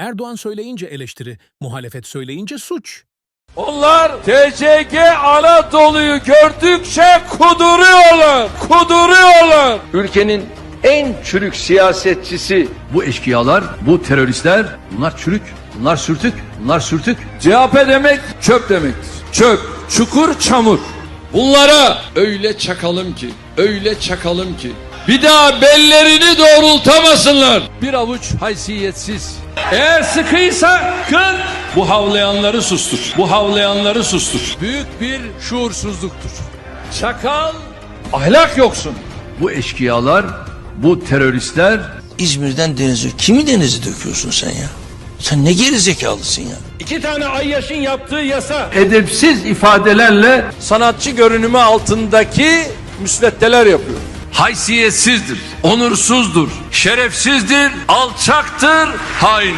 Erdoğan söyleyince eleştiri, muhalefet söyleyince suç. Onlar TCG Anadolu'yu gördükçe kuduruyorlar, kuduruyorlar. ülkenin en çürük siyasetçisi Bu eşkıyalar, bu teröristler, bunlar çürük, bunlar sürtük, bunlar sürtük. CHP demek çöp demektir. Çöp, çukur, çamur. Bunlara öyle çakalım ki, öyle çakalım ki bir daha bellerini doğrultamasınlar. Bir avuç haysiyetsiz. Eğer sıkıysa kın bu havlayanları sustur. Bu havlayanları sustur. Büyük bir şuursuzluktur. Çakal ahlak yoksun. Bu eşkıyalar, bu teröristler, İzmir'den denize kimi denize döküyorsun sen ya? Sen ne gerizekalısın ya? İki tane Ayyaş'ın yaptığı yasa edepsiz ifadelerle sanatçı görünümü altındaki müsveddeler yapıyor. Haysiyetsizdir, onursuzdur, şerefsizdir, alçaktır, hain.